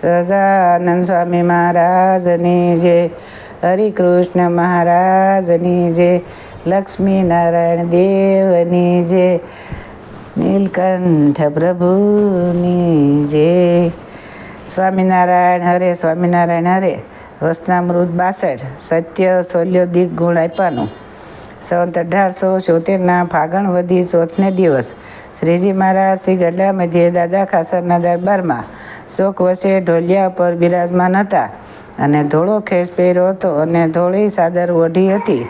સહજાનંદ સ્વામી મહારાજની જય. હરિકૃષ્ણ મહારાજની જય. લક્ષ્મીનારાયણ દેવની જય. નીલકંઠ પ્રભુની જય. સ્વામિનારાયણ હરે સ્વામિનારાયણ હરે. વસનામૃત બાસઠ. સત્ય સોલ્યો દિગ ગુણ આપ્યાનું. સંવત અઢારસો છોતેરના ફાગણ વધી ચોથને દિવસ. શ્રીજી મહારાજ શ્રી ગઢડા મધ્યે દાદા ખાસરના દરબારમાં શોક વચ્ચે ઢોલિયા પર બિરાજમાન હતા અને ધોળો ખેસ પહેર્યો હતો અને ધોળી સાદર ઓઢી હતી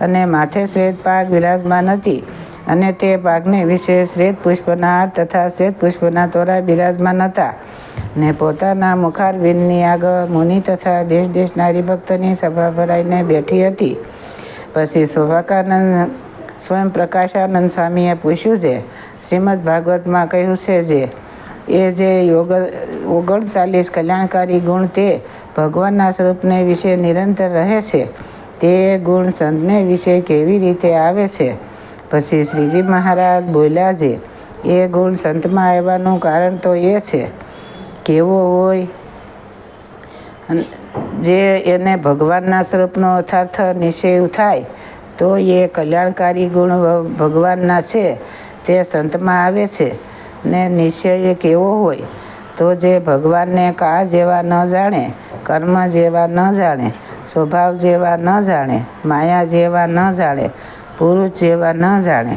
અને માથે શ્વેત પાક બિરાજમાન હતી અને તે પાકને વિશે શ્વેત પુષ્પના હાર તથા શ્વેત પુષ્પના તોરા બિરાજમાન હતા. ને પોતાના મુખારવિંદની આગળ મુનિ તથા દેશ દેશના હરિભક્તની સભા ભરાઈને બેઠી હતી. પછી શોભાકાનંદ સ્વયં પ્રકાશાનંદ સ્વામીએ પૂછ્યું છે, શ્રીમદ ભાગવતમાં કહ્યું છે જે, એ જે યોગ, ઓગણચાલીસ કલ્યાણકારી ગુણ તે ભગવાનના સ્વરૂપને વિશે નિરંતર રહે છે. તે ગુણ સંતને વિશે કેવી રીતે આવે છે? પછી શ્રીજી મહારાજ બોલ્યા છે, એ ગુણ સંતમાં આવવાનું કારણ તો એ છે. કેવો હોય જે એને ભગવાનના સ્વરૂપનો યથાર્થ નિશ્ચય થાય, તો એ કલ્યાણકારી ગુણ ભગવાનના છે, તે સંતમાં આવે છે, ને નિશ્ચય કેવો હોય, તો જે ભગવાનને કા જેવા ન જાણે, કર્મ જેવા ન જાણે, સ્વભાવ જેવા ન જાણે, માયા જેવા ન જાણે, પુરુષ જેવા ન જાણે,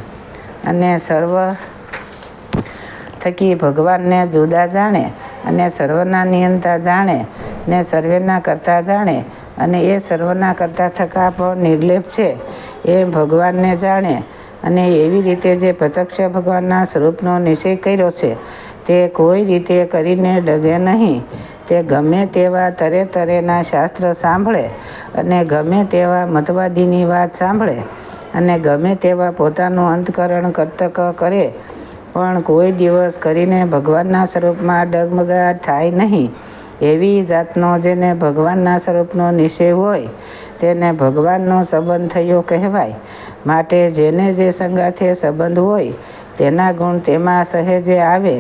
અને સર્વ થકી ભગવાનને જુદા જાણે, અને સર્વના નિયંતા જાણે ને સર્વેના કરતા જાણે અને એ સર્વના કરતા થકા પણ નિર્લેપ છે, એ ભગવાનને જાણે. અને એવી રીતે જે પ્રત્યક્ષ ભગવાનના સ્વરૂપનો નિશ્ચય કર્યો છે, તે કોઈ રીતે કરીને ડગે નહીં. તે ગમે તેવા તરે તરેના શાસ્ત્ર સાંભળે અને ગમે તેવા મતવાદીની વાત સાંભળે અને ગમે તેવા પોતાનું અંતકરણ કર્તક કરે. પણ કોઈ દિવસ કરીને ભગવાનના સ્વરૂપમાં ડગમગાટ થાય નહીં. એવી જાતનો જેને ભગવાનના સ્વરૂપનો નિશ્ચય હોય, તેને ભગવાનનો સંબંધ થયો કહેવાય. માટે જેને જે સંગાથે સંબંધ હોય, તેના ગુણ તેમાં સહેજે આવે.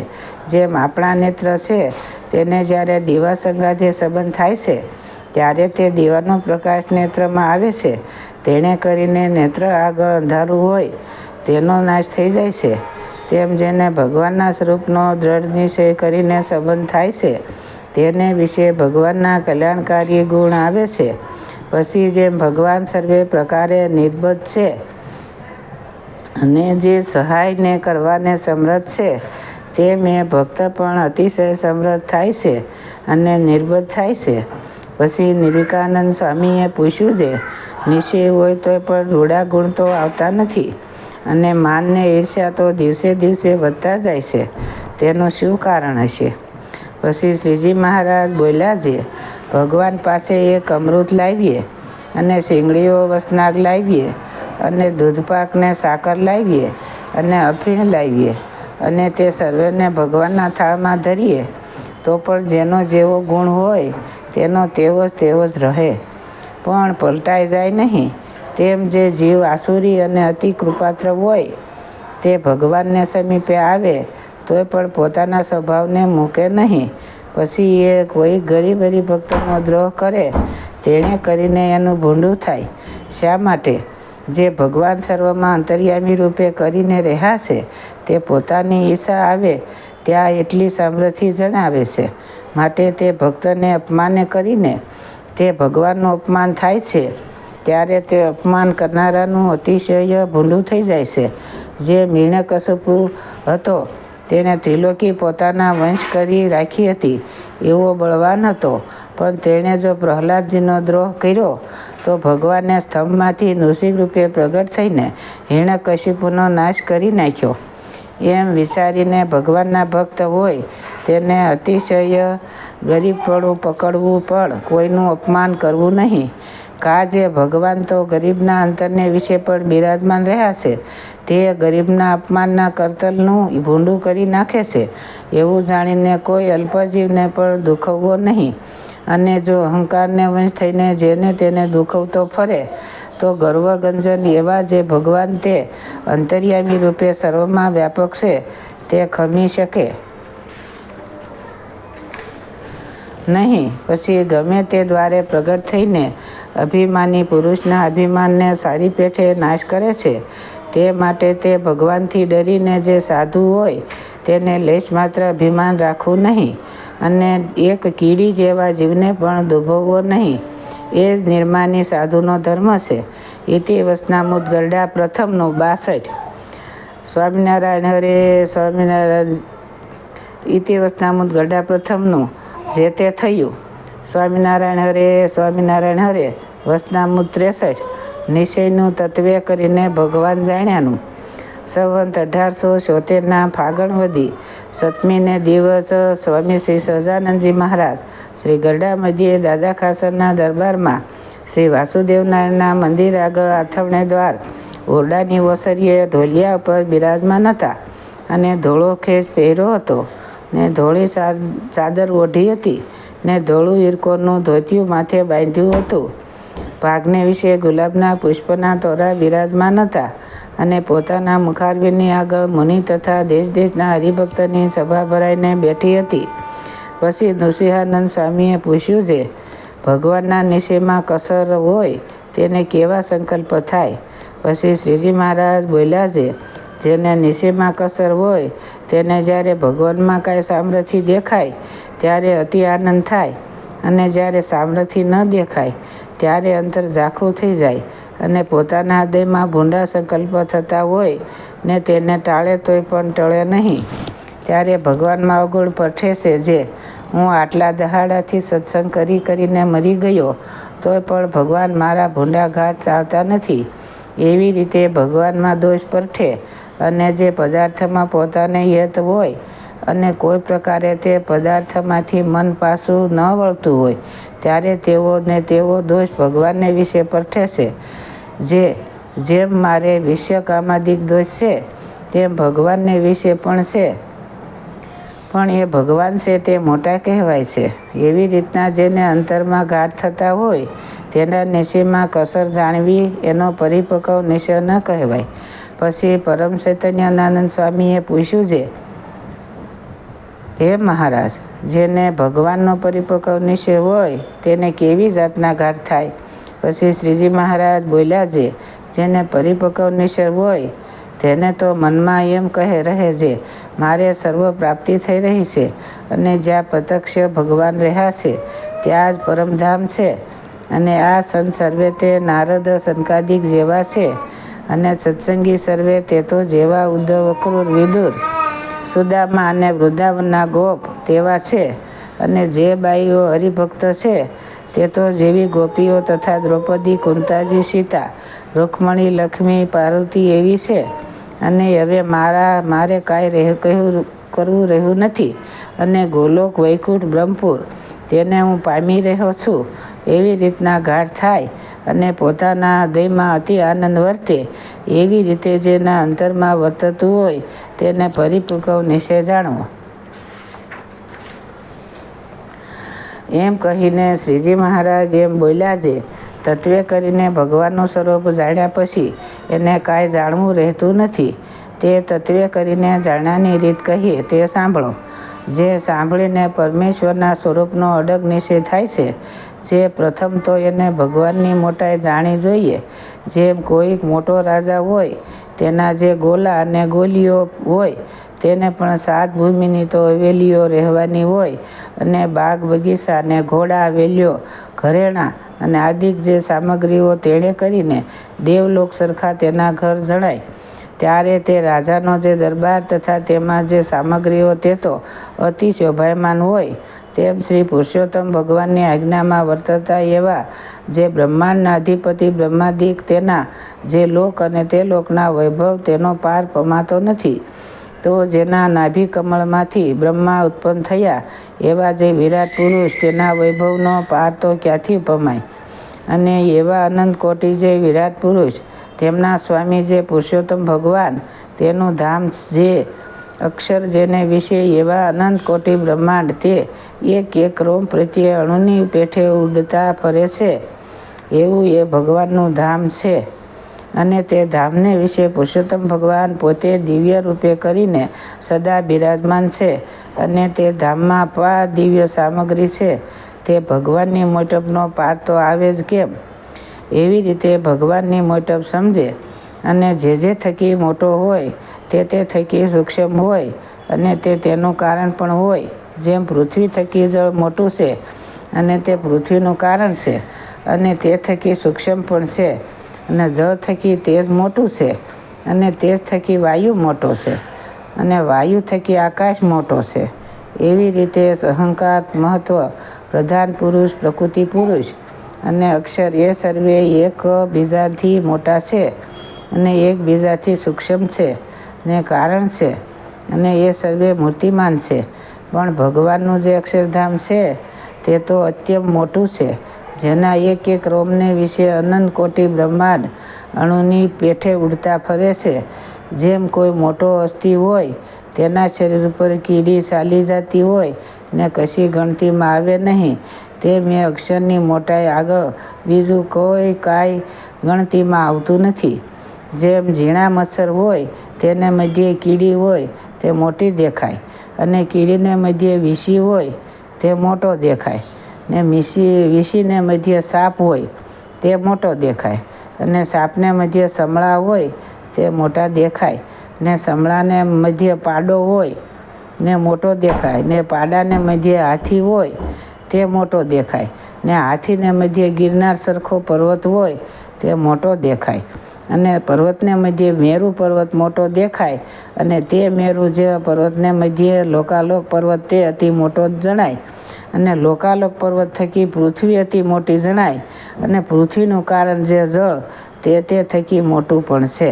જેમ આપણા નેત્ર છે, તેને જ્યારે દીવા સંગાથે સંબંધ થાય છે, ત્યારે તે દીવાનો પ્રકાશ નેત્રમાં આવે છે. તેણે કરીને નેત્ર આગળ અંધારું હોય, તેનો નાશ થઈ જાય છે. તેમ જેને ભગવાનના સ્વરૂપનો દ્રઢ નિશ્ચય કરીને સંબંધ થાય છે તેને વિશે ભગવાનના કલ્યાણકારી ગુણ આવે છે. પછી જેમ ભગવાન સર્વે પ્રકારે નિર્બધ છે અને જે સહાયને કરવાને સમર્થ છે, તે મેં ભક્ત પણ અતિશય સમર્થ થાય છે અને નિર્બધ થાય છે. પછી નિર્વિકાનંદ સ્વામીએ પૂછ્યું છે, નિશ્ચય હોય તો પણ રૂડા ગુણ તો આવતા નથી અને માનને ઈર્ષ્યા તો દિવસે દિવસે વધતા જાય છે. તેનું શું કારણ હશે? પછી શ્રીજી મહારાજ બોલ્યા છે, ભગવાન પાસે એક અમૃત લાવીએ અને શીંગડીઓ વસનાગ લાવીએ અને દૂધપાકને સાકર લાવીએ અને અફીણ લાવીએ અને તે સર્વેને ભગવાનના થાળમાં ધરીએ, તો પણ જેનો જેવો ગુણ હોય તેનો તેવો જ તેવો જ રહે. પણ પલટાઈ જાય નહીં. તેમ જે જીવ આસુરી અને અતિ કૃપાત્ર હોય, તે ભગવાનને સમીપે આવે તોય પણ પોતાના સ્વભાવને મૂકે નહીં. પછી એ કોઈ ગરીબ હરિભક્તનો દ્રોહ કરે, તેણે કરીને એનું ભૂંડું થાય. શા માટે? જે ભગવાન સર્વમાં અંતર્યામી રૂપે કરીને રહ્યા છે, તે પોતાની ઈચ્છા આવે, ત્યાં એટલી સામ્રથિ જણાવે છે. માટે તે ભક્તને અપમાને કરીને, તે ભગવાનનું અપમાન થાય છે, ત્યારે તે અપમાન કરનારાનું અતિશય ભૂંડું થઈ જાય છે. જે મીણકસપુ હતો તેણે ત્રિલોકી પોતાના વંશ કરી રાખી હતી. એવો બળવાન હતો. પણ તેણે જો પ્રહલાદજીનો દ્રોહ કર્યો, તો ભગવાને સ્તંભમાંથી નૃસિંહ રૂપે પ્રગટ થઈને હિરણ્યકશિપુનો નાશ કરી નાખ્યો. એમ વિચારીને ભગવાનના ભક્ત હોય, તેને અતિશય ગરીબપણું પકડવું પણ કોઈનું અપમાન કરવું નહીં. કાજે ભગવાન તો ગરીબના અંતરને વિશે પણ બિરાજમાન રહ્યા છે. તે ગરીબના અપમાનના કરતલનું ભૂંડું કરી નાખે છે. એવું જાણીને કોઈ અલ્પજીવને પણ દુખવવો નહીં. અને જો અહંકારને વંશ થઈને જેને તેને દુખવતો ફરે, તો ગર્વગંજન એવા જે ભગવાન તે અંતર્યામી રૂપે સર્વમાં વ્યાપક છે, તે ખમી શકે. નહીં, પછી ગમે તે દ્વારે પ્રગટ થઈને અભિમાની પુરુષના અભિમાનને સારી પેઠે નાશ કરે છે. તે માટે તે ભગવાનથી ડરીને જે સાધુ હોય તેને લેશ માત્ર અભિમાન રાખવું નહીં અને એક કીડી જેવા જીવને પણ દુભવવો નહીં. એ જ નિર્માની સાધુનો ધર્મ છે. ઇતિ વસનામુદ ગરડા પ્રથમનું બાસઠ. સ્વામિનારાયણ હરે, સ્વામિનારાયણ ઇતિ વસનામુદ ગરડા પ્રથમનું, જે તે થયું. સ્વામિનારાયણ હરે સ્વામિનારાયણ હરે વસનામુ ત્રેસઠ નિશ્ચયનું તત્વે કરીને ભગવાન જાણ્યાનું. સંવંત અઢારસો છોતેરના ફાગણવદી સતમીને દિવસ સ્વામી શ્રી સહજાનંદજી મહારાજ, શ્રી ગરડા મધ્યે દાદા ખાસરના દરબારમાં શ્રી વાસુદેવનારાયણના મંદિર આગળ આથમણે દ્વાર, ઓરડાની ઓસરીએ ઢોલિયા ઉપર બિરાજમાન હતા અને ધોળો ખેસ પહેર્યો હતો ને ધોળી ચાદર ઓઢી હતી. ને ધોળું ઈરકોનું ધોતિયું માથે બાંધ્યું હતું. ભાગને વિશે ગુલાબના પુષ્પના તોરા બિરાજમાન હતા અને પોતાના મુખારબીની આગળ મુનિ તથા દેશ દેશના હરિભક્તની સભા ભરાઈને બેઠી હતી. પછી નૃસિંહાનંદ સ્વામીએ પૂછ્યું છે ભગવાનના નિશેમાં કસર હોય તેને કેવા સંકલ્પ થાય? પછી શ્રીજી મહારાજ બોલ્યા છે જેને નિશેમાં કસર હોય તેને જ્યારે ભગવાનમાં કાંઈ સામ્રથી દેખાય ત્યારે અતિ આનંદ થાય અને જ્યારે સામર્થ્ય ન દેખાય, ત્યારે અંતર ઝાખું થઈ જાય અને પોતાના હૃદયમાં ભૂંડા સંકલ્પ થતા હોય ને તેને ટાળે તોય પણ ટળે નહીં. ત્યારે ભગવાનમાં અવગુણ પઠેશે જે, હું આટલા દહાડાથી સત્સંગ કરી કરીને મરી ગયો, તોય પણ ભગવાન મારા ભૂંડા ઘાટ ટાળતા નથી. એવી રીતે ભગવાનમાં દોષ પરઠે અને જે પદાર્થમાં પોતાને યત હોય અને કોઈ પ્રકારે તે પદાર્થમાંથી મન પાછું ન વળતું હોય, ત્યારે તેઓને તેવો દોષ ભગવાનને વિશે પરઠેશે. જે, જેમ મારે વિશ્વકામાદિક કામાદિક દોષ છે, તેમ ભગવાનને વિશે પણ છે. પણ એ ભગવાન છે તે મોટા કહેવાય છે. એવી રીતના જેને અંતરમાં ગાઢ થતા હોય, તેના નિશયમાં કસર જાણવી એનો પરિપક્વ નિશ્ચય ન કહેવાય. પછી પરમ ચૈતન્યાનંદ સ્વામીએ પૂછ્યું છે હે મહારાજ, જેને ભગવાનનો પરિપક્વ નિશ્ચય હોય, તેને કેવી જાતના ઘાટ થાય? પછી શ્રીજી મહારાજ બોલ્યા છે, જેને પરિપક્વ નિશ્ચય હોય, તેને તો મનમાં એમ કહે રહે છે, મારે સર્વ પ્રાપ્તિ થઈ રહી છે, અને જ્યાં પ્રત્યક્ષ ભગવાન રહ્યા છે, ત્યાં જ પરમધામ છે, અને આ સંત સર્વે તે નારદ સંકાદિક જેવા છે, અને સત્સંગી સર્વે તે તો જેવા ઉદ્ધવ અક્રૂર વિદુર. સુદામા અને વૃંદાવનના ગોપ તેવા છે અને જે બાઈઓ હરિભક્ત છે, તે તો જેવી ગોપીઓ તથા દ્રૌપદી, કુંતાજી, સીતા, રૂકમણી, લક્ષ્મી, પાર્વતી એવી છે. અને હવે મારા, મારે કાંઈ રહે કહ્યું કરવું રહ્યું નથી. અને ગોલોક, વૈકુંઠ, બ્રહ્મપુર, તેને હું પામી રહ્યો છું. એવી રીતના ગાઢ થાય અને પોતાના હૃદયમાં અતિ આનંદ વર્તે, એવી રીતે જેના અંતરમાં વર્તતું હોય, તેને પરિપક્વ નિશ્ચય જાણવો. એમ કહીને શ્રીજી મહારાજ એમ બોલ્યા છે, તત્વે કરીને ભગવાનનું સ્વરૂપ જાણ્યા પછી એને કાંઈ જાણવું રહેતું નથી. તે તત્વે કરીને જાણ્યાની રીત કહીએ તે સાંભળો. જે સાંભળીને પરમેશ્વરના સ્વરૂપનો અડગ નિશ્ચય થાય છે જે પ્રથમ તો એને ભગવાનની મોટાઈ જાણી જોઈએ. જેમ કોઈક મોટો રાજા હોય, તેના જે ગોલા અને ગોલીઓ હોય, તેને પણ સાત ભૂમિની તો હવેલીઓ રહેવાની હોય અને બાગ બગીચા અને ઘોડા વેલીઓ ઘરેણાં અને આદિક જે સામગ્રીઓ તેણે કરીને દેવલોક સરખા તેના ઘર જણાય. ત્યારે તે રાજાનો જે દરબાર તથા તેમાં જે સામગ્રીઓ તે તો અતિ શોભાયમાન હોય તેમ શ્રી પુરુષોત્તમ ભગવાનની આજ્ઞામાં વર્તતા એવા જે બ્રહ્માંડના અધિપતિ બ્રહ્માદિક તેના જે લોક અને તે લોકના વૈભવ તેનો પાર પમાતો નથી. તો જેના નાભી કમળમાંથી બ્રહ્મા ઉત્પન્ન થયા એવા જે વિરાટ પુરુષ તેના વૈભવનો પાર તો ક્યાંથી પમાય? અને એવા અનંત કોટી જે વિરાટ પુરુષ તેમના સ્વામી જે પુરુષોત્તમ ભગવાન તેનું ધામ જે અક્ષર જેને વિશે એવા અનંત કોટી બ્રહ્માંડ તે એક એક રોમ પ્રત્યે અણુની પેઠે ઉડતા ફરે છે. એવું એ ભગવાનનું ધામ છે. અને તે ધામને વિશે પુરુષોત્તમ ભગવાન પોતે દિવ્ય રૂપે કરીને સદા બિરાજમાન છે અને તે ધામમાં પા દિવ્ય સામગ્રી છે. તે ભગવાનની મોટપનો પાર તો આવે જ કેમ? એવી રીતે ભગવાનની મોટપ સમજે અને જે જે થકી મોટો હોય તે તે થકી સૂક્ષ્મ હોય અને તે તેનું કારણ પણ હોય. જેમ પૃથ્વી થકી જળ મોટું છે અને તે પૃથ્વીનું કારણ છે અને તે થકી સૂક્ષ્મ પણ છે અને જળ થકી તેજ મોટું છે અને તેજ થકી વાયુ મોટો છે અને વાયુ થકી આકાશ મોટો છે. એવી રીતે અહંકાર મહત્ત્વ પ્રધાન પુરુષ, પ્રકૃતિ પુરુષ અને અક્ષર એ સર્વે એક બીજાથી મોટા છે અને એકબીજાથી સૂક્ષ્મ છે. ને કારણ છે. અને એ સર્વે મૂર્તિમાન છે. પણ ભગવાનનું જે અક્ષરધામ છે, તે તો અત્યંત મોટું છે. જેના એક એક રોમને વિશે અનંત કોટી બ્રહ્માંડ અણુની પેઠે ઉડતા ફરે છે. જેમ કોઈ મોટો અસ્થિ હોય, તેના શરીર ઉપર કીડી ચાલી જતી હોય, ને કશી ગણતીમાં આવે નહીં. તે મેં અક્ષરની મોટાઈ આગળ બીજું કોઈ કાંઈ ગણતીમાં આવતું નથી. જેમ ઝીણા મચ્છર હોય તેને મધ્યે કીડી હોય તે મોટી દેખાય અને કીડીને મધ્યે વિસી હોય તે મોટો દેખાય ને મીસી વિસીને મધ્યે સાપ હોય તે મોટો દેખાય અને સાપને મધ્યે સમળા હોય તે મોટા દેખાય ને સમળાને મધ્યે પાડો હોય ને મોટો દેખાય ને પાડાને મધ્યે હાથી હોય તે મોટો દેખાય ને હાથીને મધ્યે ગિરનાર સરખો પર્વત હોય તે મોટો દેખાય અને પર્વતને મધ્યે મેરુ પર્વત મોટો દેખાય અને તે મેરુ જેવા પર્વતને મધ્યે લોકાલોક પર્વત તે અતિ મોટો જણાય. અને લોકાલોક પર્વત થકી પૃથ્વી અતિ મોટી જણાય. અને પૃથ્વીનું કારણ જે જળ તે તે થકી મોટું પણ છે.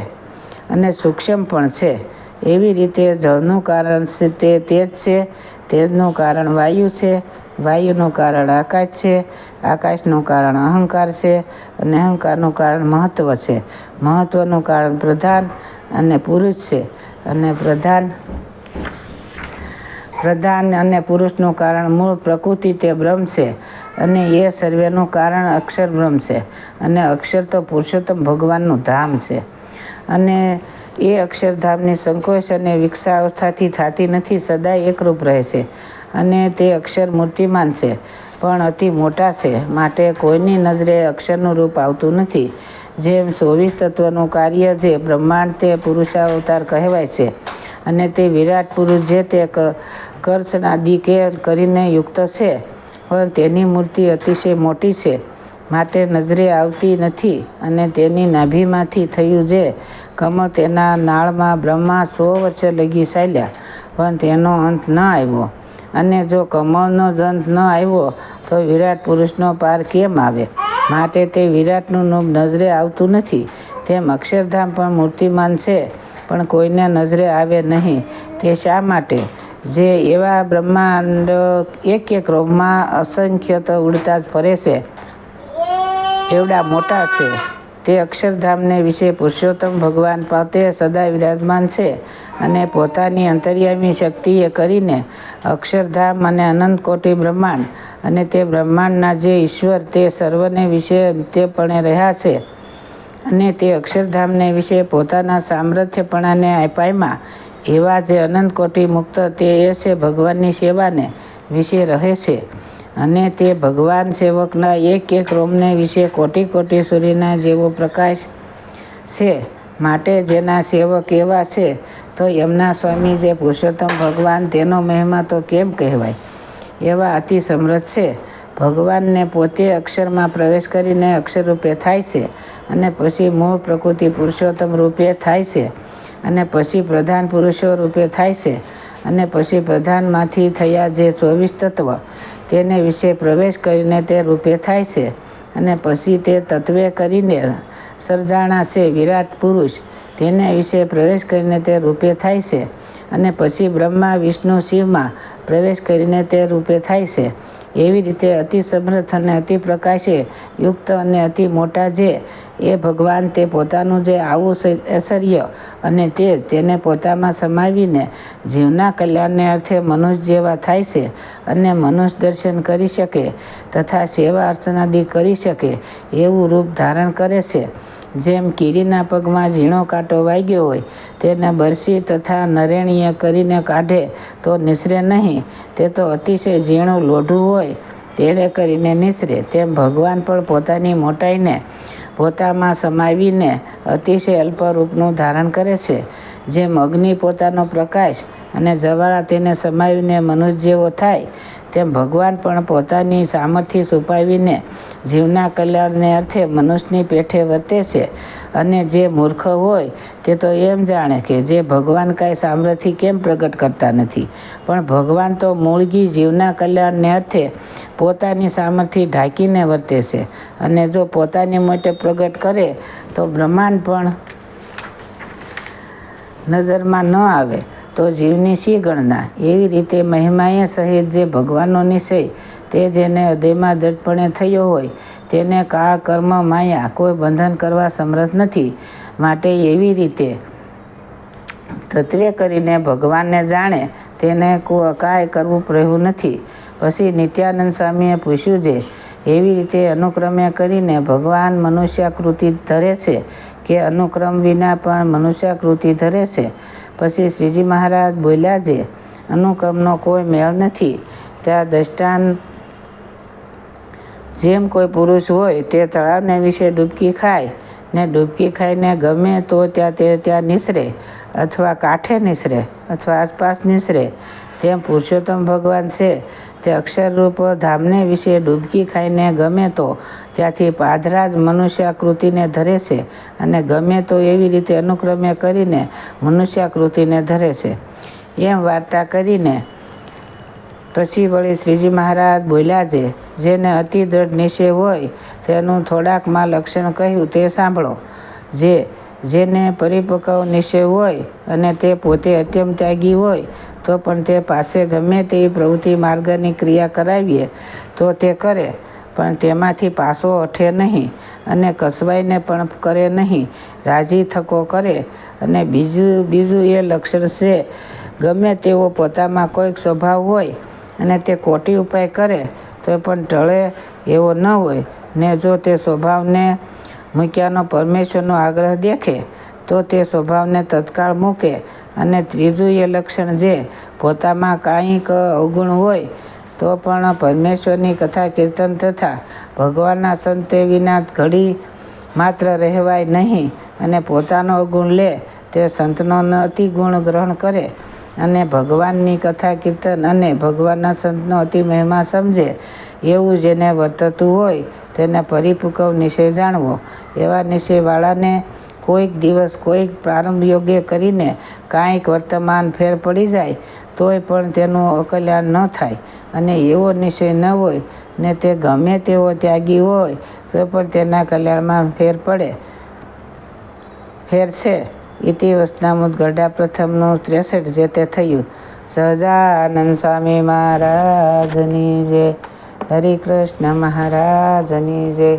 અને સૂક્ષ્મ પણ છે. એવી રીતે જળનું કારણ છે તે તેજ છે. તેજનું કારણ વાયુ છે. વાયુનું કારણ આકાશ છે, આકાશનું કારણ અહંકાર છે અને અહંકારનું કારણ મહત્ત્વ છે. મહત્ત્વનું કારણ પ્રધાન અને પુરુષ છે અને પ્રધાન પ્રધાન અને પુરુષનું કારણ મૂળ પ્રકૃતિ તે બ્રહ્મ છે અને એ સર્વેનું કારણ અક્ષર બ્રહ્મ છે અને અક્ષર તો પુરુષોત્તમ ભગવાનનું ધામ છે. અને એ અક્ષરધામની સંકોચ અને વિકસાવસ્થાથી થતી નથી, સદાય એકરૂપ રહે છે. અને તે અક્ષર મૂર્તિમાન છે, પણ અતિ મોટા છે. માટે કોઈની નજરે અક્ષરનું રૂપ આવતું નથી. જેમ ચોવીસ તત્વનું કાર્ય જે બ્રહ્માંડ તે પુરુષાવતાર કહેવાય છે, અને તે વિરાટ પુરુષ જે તે કર્ષણાદિ કે કરીને યુક્ત છે, પણ તેની મૂર્તિ અતિશય મોટી છે. માટે નજરે આવતી નથી, અને તેની નાભીમાંથી થયું જે કમ તેના નાળમાં બ્રહ્મા સો વર્ષ લગી ચાલ્યા, પણ તેનો અંત ન આવ્યો. અને જો કમળનો જંત ન આવ્યો, તો વિરાટ પુરુષનો પાર કેમ આવે? માટે તે વિરાટનું નૂપ નજરે આવતું નથી. તેમ અક્ષરધામ પણ મૂર્તિમાન છે, પણ કોઈને નજરે આવે નહીં. તે શા માટે? જે એવા બ્રહ્માંડ એક એક રોગમાં તો ઉડતા જ ફરે છે. એવડા મોટા છે. તે અક્ષરધામને વિશે પુરુષોત્તમ ભગવાન પોતે સદા વિરાજમાન છે અને પોતાની અંતર્યામી શક્તિએ કરીને અક્ષરધામ અને અનંત કોટી બ્રહ્માંડ અને તે બ્રહ્માંડના જે ઈશ્વર તે સર્વને વિશે અંત્યપણે રહ્યા છે અને તે અક્ષરધામને વિશે પોતાના સામર્થ્યપણાને આપાયમાં એવા જે અનંત કોટી મુક્ત તે એ છે ભગવાનની સેવાને વિશે રહે છે. અને તે ભગવાન સેવકના એક એક રોમને વિશે કોટી કોટી સૂર્યના જેવો પ્રકાશ છે. માટે જેના સેવક એવા છે, તો એમના સ્વામી જે પુરુષોત્તમ ભગવાન, તેનો મહિમા તો કેમ કહેવાય? એવા અતિ સમૃદ્ધ છે. ભગવાનને પોતે અક્ષરમાં પ્રવેશ કરીને અક્ષર રૂપે થાય છે અને પછી મૂળ પ્રકૃતિ પુરુષોત્તમ રૂપે થાય છે અને પછી પ્રધાન પુરુષો રૂપે થાય છે અને પછી પ્રધાનમાંથી થયા જે ચોવીસ તત્વ તેને વિશે પ્રવેશ કરીને તે રૂપે થાય છે અને પછી તે તત્વે કરીને સર્જાણા છે વિરાટ પુરુષ. તેને વિશે પ્રવેશ કરીને તે રૂપે થાય છે. અને પછી બ્રહ્મા, વિષ્ણુ, શિવમાં પ્રવેશ કરીને તે રૂપે થાય છે. એવી રીતે અતિ સમર્થ અને અતિ પ્રકાશે યુક્ત અને અતિ મોટા જે, એ ભગવાન તે પોતાનું જે આવું ઐશ્વર્ય અને તેજ તેને પોતામાં સમાવીને જીવના કલ્યાણને અર્થે મનુષ્ય જેવા થાય છે અને મનુષ્ય દર્શન કરી શકે તથા સેવા અર્ચનાદિ કરી શકે એવું રૂપ ધારણ કરે છે. જેમ કીડીના પગમાં ઝીણો કાંટો વાગ્યો હોય, તેને બરસી તથા નરેણીએ કરીને કાઢે તો નિસરે નહીં. તે તો અતિશય ઝીણું લોઢું હોય, તેણે કરીને નિસરે. તેમ ભગવાન પણ પોતાની મોટાઈને, પોતામાં સમાવીને અતિશય અલ્પરૂપનું ધારણ કરે છે. જેમ અગ્નિ પોતાનો પ્રકાશ અને જવાળા તેને સમાવીને મનુષ્ય જેવો થાય તેમ ભગવાન પણ પોતાની સામર્થ્ય છુપાવીને જીવના કલ્યાણને અર્થે મનુષ્યની પેઠે વર્તે છે. અને જે મૂર્ખ હોય તે તો એમ જાણે કે જે ભગવાન કાંઈ સામર્થ્ય કેમ પ્રગટ કરતા નથી. પણ ભગવાન તો મૂળગી જીવના કલ્યાણને અર્થે પોતાની સામર્થ્ય ઢાંકીને વર્તે છે. અને જો પોતાની માટે પ્રગટ કરે તો બ્રહ્માંડ પણ નજરમાં ન આવે. તો જીવની શી ગણના? એવી રીતે મહિમાએ સહિત જે ભગવાનનો નિશ્ચય, તે જેને હૃદયમાં દૃઢપણે થયો હોય, તેને કાળ કર્મ માયા કોઈ બંધન કરવા સમર્થ નથી. માટે એવી રીતે તત્વે કરીને ભગવાનને જાણે તેને કાંઈ કરવું રહ્યું નથી. પછી નિત્યાનંદ સ્વામીએ પૂછ્યું છે એવી રીતે અનુક્રમે કરીને ભગવાન મનુષ્યાકૃતિ ધરે છે કે અનુક્રમ વિના પણ મનુષ્યાકૃતિ ધરે છે? પછી શ્રીજી મહારાજ બોલ્યા છે અનુકમનો કોઈ મેળ નથી. ત્યાં દ્રષ્ટાંત જેમ કોઈ પુરુષ હોય તે તળાવને વિશે ડૂબકી ખાય. ને ડૂબકી ખાઈને ગમે તો ત્યાં તે ત્યાં નિસરે અથવા કાંઠે નિસરે અથવા આસપાસ નિસરે. તેમ પુરુષોત્તમ ભગવાન છે. તે અક્ષરરૂપ ધામને વિશે ડૂબકી ખાઈને ગમે તો, ત્યાંથી પાધરા જ મનુષ્યાકૃતિને ધરે છે અને ગમે તો એવી રીતે અનુક્રમે કરીને મનુષ્યાકૃતિને ધરે છે. એમ વાર્તા કરીને પછી વળી શ્રીજી મહારાજ બોલ્યા છે, જેને અતિ દ્રઢ નિશ્ચય હોય, તેનું થોડાકમાં લક્ષણ કહ્યું તે સાંભળો. જે, જેને પરિપક્વ નિશ્ચય હોય અને તે પોતે અત્યંત ત્યાગી હોય તો પણ તે પાસે ગમે તેવી પ્રવૃત્તિ માર્ગની ક્રિયા કરાવીએ, તો તે કરે, પણ તેમાંથી પાછો અઠે નહીં અને કસવાઈને પણ કરે નહીં, રાજી થકો કરે અને બીજું બીજું એ લક્ષણ છે, ગમે તેવો પોતામાં કોઈક સ્વભાવ હોય અને તે ખોટી ઉપાય કરે, તો પણ ટળે એવો ન હોય. ને જો તે સ્વભાવને મૂક્યાનો પરમેશ્વરનો આગ્રહ દેખે, તો તે સ્વભાવને તત્કાળ મૂકે અને ત્રીજું એ લક્ષણ જે પોતામાં કાંઈક અવગુણ હોય, તો પણ પરમેશ્વરની કથા કીર્તન તથા ભગવાનના સંતે વિના ઘડી માત્ર રહેવાય નહીં અને પોતાનો અવગુણ લે, તે સંતનો અતિ ગુણ ગ્રહણ કરે અને ભગવાનની કથા કીર્તન અને ભગવાનના સંતનો અતિ મહિમા સમજે, એવું જેને વર્તતું હોય, તેને પરિપક્વ નિશ્ચય જાણવો. એવા નિશ્ચયવાળાને કોઈક દિવસ કોઈક પ્રારંભ યોગ્ય કરીને કાંઈક વર્તમાન ફેર પડી જાય, તોય પણ તેનું અકલ્યાણ ન થાય. અને એવો નિશ્ચય ન હોય, ને તે ગમે તેવો ત્યાગી હોય, તો પણ તેના કલ્યાણમાં ફેર પડે. ફેર છે. ઇતિ વચનામૃત ગઢા પ્રથમનું ત્રેસઠ જે તે થયું. સહજાનંદ સ્વામી મહારાજની જય હરિકૃષ્ણ મહારાજની જય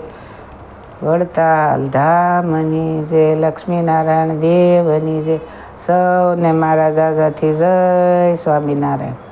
વડતાલ ધામની જય લક્ષ્મીનારાયણ દેવની જય સૌને મારા જાજાથી જય સ્વામિનારાયણ.